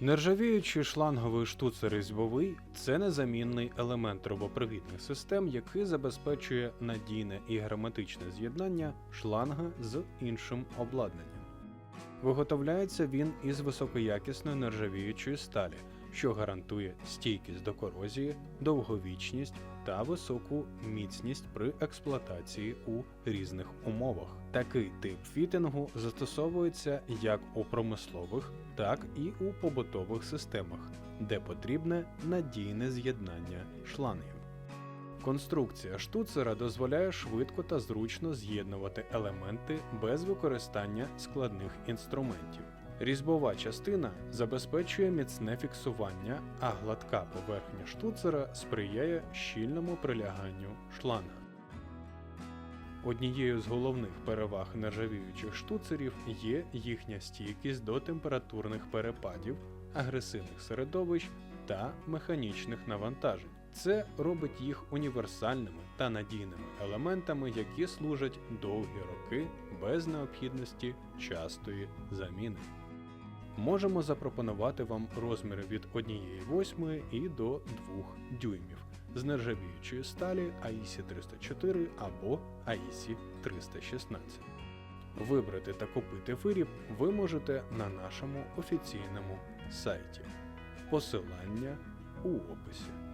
Нержавіючий шланговий штуцер різьбовий це незамінний елемент трубопривідних систем, який забезпечує надійне і герметичне з'єднання шланга з іншим обладнанням. Виготовляється він із високоякісної нержавіючої сталі, що гарантує стійкість до корозії, довговічність та високу міцність при експлуатації у різних умовах. Такий тип фітингу застосовується як у промислових, так і у побутових системах, де потрібне надійне з'єднання шлангів. Конструкція штуцера дозволяє швидко та зручно з'єднувати елементи без використання складних інструментів. Різьбова частина забезпечує міцне фіксування, а гладка поверхня штуцера сприяє щільному приляганню шланга. Однією з головних переваг нержавіючих штуцерів є їхня стійкість до температурних перепадів, агресивних середовищ та механічних навантажень. Це робить їх універсальними та надійними елементами, які служать довгі роки без необхідності частої заміни. Можемо запропонувати вам розміри від 1,8 і до 2 дюймів з нержавіючої сталі AISI 304 або AISI 316. Вибрати та купити виріб ви можете на нашому офіційному сайті. Посилання у описі.